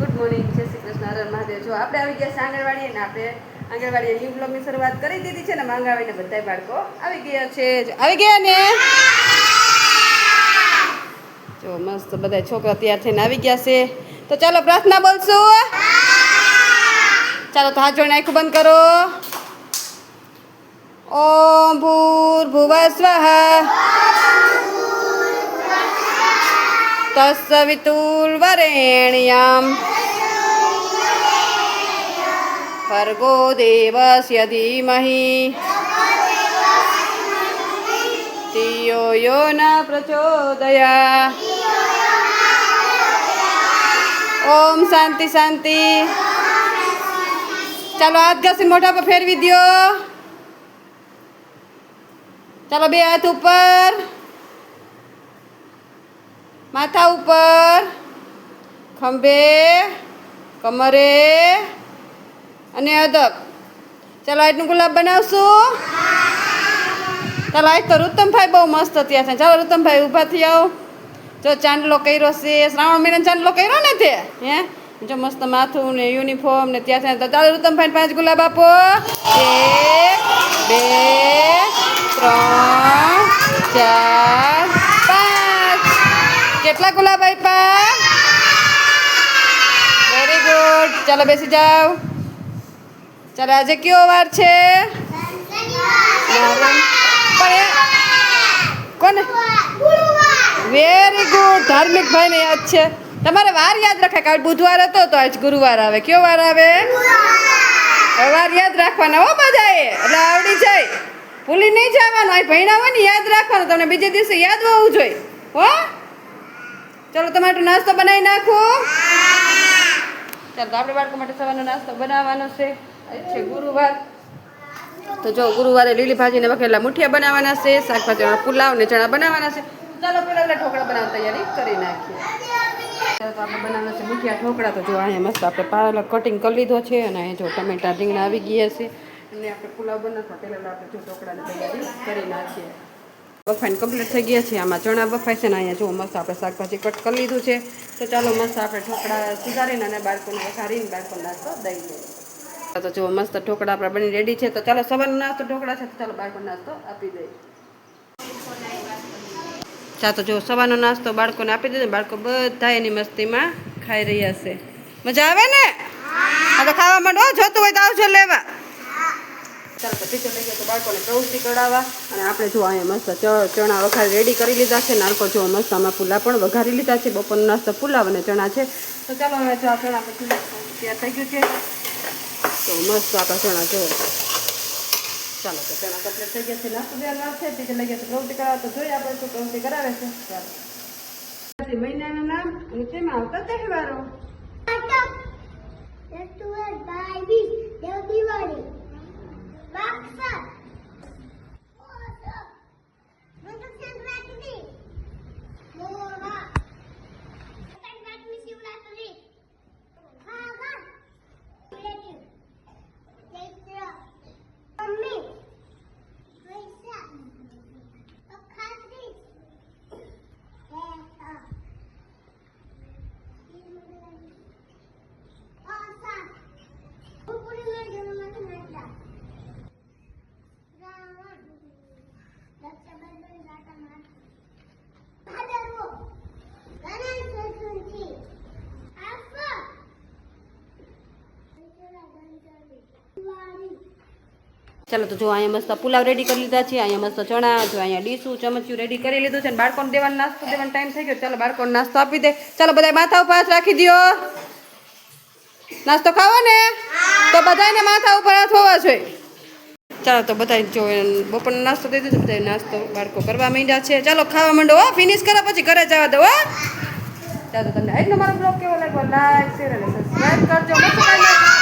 Good morning જય શ્રી કૃષ્ણ, હર મહાદેવ. જો આપણે આવી ગયા છે આંગણવાડી અને આપણે આંગણવાડીએ ન્યૂ બ્લોગની શરૂઆત કરી દીધી છે ને માંગાવીને બધા બાળકો આવી ગયા છે. આવી ગયા ને? જો મસ્ત બધા છોકરા તૈયાર થઈને આવી ગયા છે. તો ચાલો પ્રાર્થના બોલશું. ચાલો તો હાથ જોઈને આંખું બંધ કરો. ઓમ ભૂર ભુવ સ્વઃ તસ્સવિતુર્વરેણ્યમ भर्गो देवस्य धीमहि। धियो યો ન પ્રચોદયા ઓમ શાંતિ શાંતિ ચાલો હાથ ઘસીને મોઢા પર ફેરવી દ્યો ચાલો બે હાથ ઉપર માથા ઉપર, ખંભે, કમરે અને અદબ ચાલો આજનું ગુલાબ બનાવશું. ચાલો, આજ તો રુતમભાઈ બહુ મસ્ત થયા છે. ચાલો રુતમભાઈ, ઊભા થઈ આવો. જો ચાંદલો કર્યો છે, શ્રાવણ મહિના ચાંદલો કર્યો ને તે? હે? જો મસ્ત માથું ને યુનિફોર્મ ને ત્યાં તો ચાલો રુતમભાઈ પાંચ ગુલાબ આપો. એક, બે, ત્રણ, ચાર કેટલા ગુલાબ આપ્યા વેરી ગુડ ચાલો બેસી જાઓ. ચાલો, આજે કયો વાર છે? કોને? વેરી ગુડ ધાર્મિક ભાઈને યાદ છે. તમારે વાર યાદ રાખે કાલ બુધવાર હતો તો આજ ગુરુવાર આવે. કયો વાર આવે? વાર યાદ રાખવાના, હો બધાએ. એટલે આવડી જાય. ભૂલી નહીં જવાનું. આ ભણ્યા હોય ને યાદ રાખવાનું. તમને બીજે દિવસે યાદ હોવું જોઈએ. હો? ચલો, તમારો નાસ્તો બનાવી નાખું. ચાલો, તો આપણે બાળકો માટે સવારનો નાસ્તો બનાવવાનો છે. આજ છે ગુરુવાર. તો જો, ગુરુવારે લીલી ભાજીને વખેલા મુઠિયા બનાવવાના છે શાકભાજી પુલાવ ને ચણા બનાવવાના છે. ચાલો, પેલા આપણે ઢોકળા બનાવવા તૈયારી કરી નાખીએ. ચાલો, તો આપણે બનાવવાના છે મુઠિયા ઢોકળા. તો જો, અહીંયા મસ્ત આપણે પાલક કટિંગ કરી લીધો છે અને અહીંયા જો ટમેટા રીંગણા આવી ગયા છે. અને આપણે પુલાવ બનાવતા પહેલાં આપણે જો ઢોકળાની તૈયારી કરી નાખીએ. બફાઈને કમ્પ્લીટ થઈ ગયા છે. આમાં ચણા બફાય છે ને અહીંયા જો મસ્ત આપણે શાકભાજી કટ કરી લીધું છે. તો ચાલો મસ્ત આપણે ઢોકળા સુધારીને અને બાળકોને વઘારીને બાળકોને નાસ્તો દઈ દઈએ. તો જો મસ્ત ઢોકળા આપણા બની રેડી છે. તો ચાલો સવારનો નાસ્તો ઢોકળા છે, તો ચાલો બાળકોને નાસ્તો આપી દઈએ. ચા તો જો સવારનો નાસ્તો બાળકોને આપી દીધો બાળકો બધા એની મસ્તીમાં ખાઈ રહ્યા છે. મજા આવે ને? હા. તો ખાવા માંડો જોતું હોય તો આવજો, લેવા. ચાલો તો ટીચર લઈ ગયા તો બાળકોને પ્રવૃત્તિ કરાવવા અને આપણે જો અહીંયા મસ્ત ચણા વઘારી રેડી કરી લીધા છે. નાળકો જો મસ્ત આમાં પુલા પણ વઘારી લીધા છે. બપોરનો નાસ્તો પુલાવ અને ચણા છે. તો ચાલો હવે જો આ ચણા પછી તૈયાર થઈ ગયું છે. તો મસ્ત આપણા ચણા જો. ચાલો તો ચણા કમ્પ્લીટ થઈ ગયા છે. નાસ્તો દેવાનો છે. ટીચર લઈ ગયા તો પ્રવૃત્તિ કરાવવા તો જોઈએ આપણે શું પ્રવૃત્તિ કરાવે છે. ચાલો. મહિનાનું નામ અને તેમાં આવતા તહેવારો? ચાલો તો જો અહીંયા મસ્ત પુલાવ રેડી કરી લીધા છે, અહીંયા મસ્ત ચણા, જો અહીંયા ડીશું ચમચિયું રેડી કરી લીધું છે અને બાળકોને દેવાનો નાસ્તો દેવાનો ટાઈમ થઈ ગયો. ચાલો બાળકોને નાસ્તો આપી દે. ચાલો બધા માથા ઉપર રાખી દો નાસ્તો ખાવો ને? તો બધાને માથા ઉપર હાથ હોવા જોઈએ. ચાલો તો બધા જો બપોરનો નાસ્તો દઈ દીધો બધા નાસ્તો બાળકો કરવા માંડ્યા છે. ચાલો ખાવા માંડો, હો ફિનિશ કરો પછી ઘરે જવા દો, હો. ચાલો તમને આજનો મારો બ્લોગ કેવો લાગ્યો? લાઈક શેર અને સબસ્ક્રાઈબ કરજો.